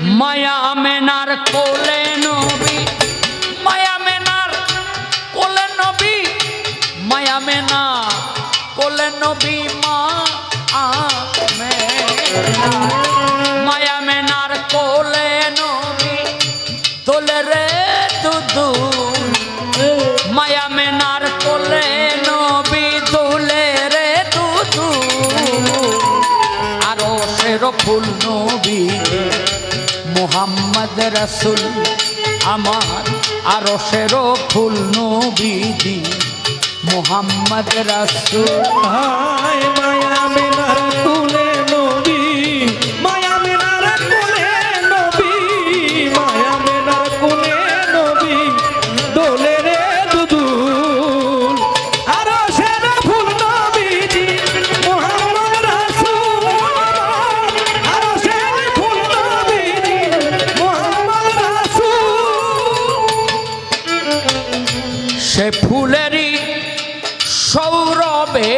মায়া আমেনার কোলে নবী, মায়া মেনার কোলে নবী, মায়া মেনা কোলে নবী, মা মায়া মেনার কোলে নবী তোলে রে দুদু। মায়া মেনার কোলে নবী তোলে রে দুদু। আরও সেরো ফুল নবী। মোহাম্মদ রসুল আমার আরও সেরো ফুল নবীজি। মোহাম্মদ রসুল। হায় মায়া মে সে ফুলেরই সৌরভে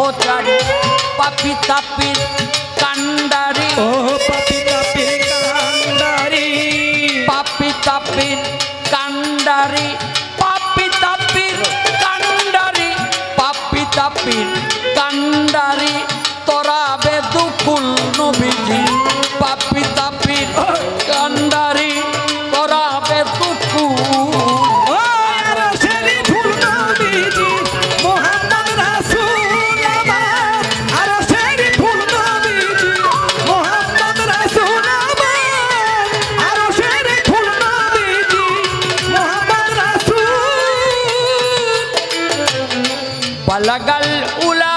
খোঁচারি পাপি তাপি কান্ডারি ও বালাগাল উলা।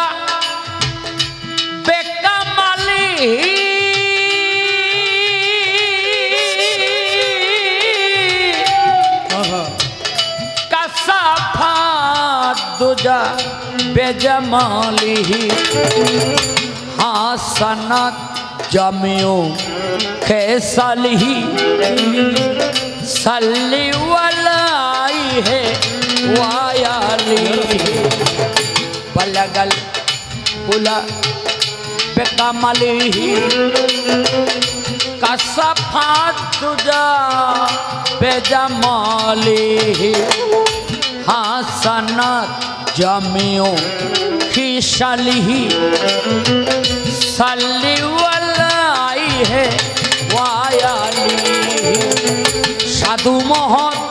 বেকা মালিহী দুজা বেজমালিহি হাসানাত জামিউ খেসালিহি সাল্লি ওয়ালাই হে ওয়ায়ালিহি بلغ الأولى بكمله كشف الدجى بجماله حسنت جميع خصاله صلوا عليه وعلى آله সাধু মহৎ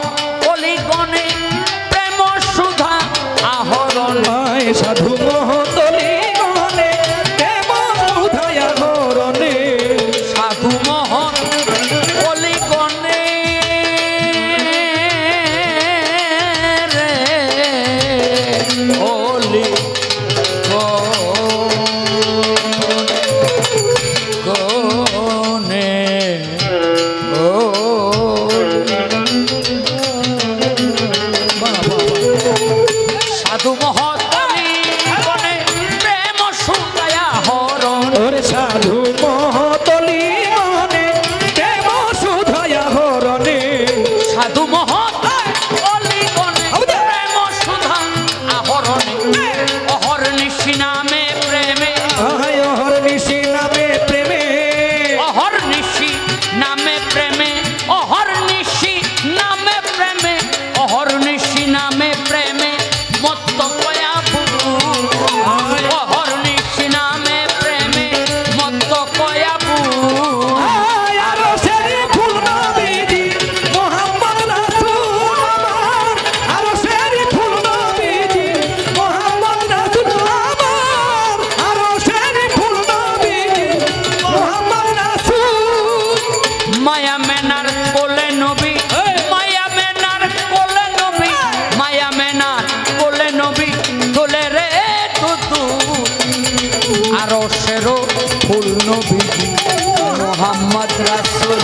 মেনার বলে নবী মায়া মেনার বলে নবী, মায়া মেনার বলে নবী তোলে রে তুতু আরও সেরো ফুল নবী, মোহাম্মদ রাসুল।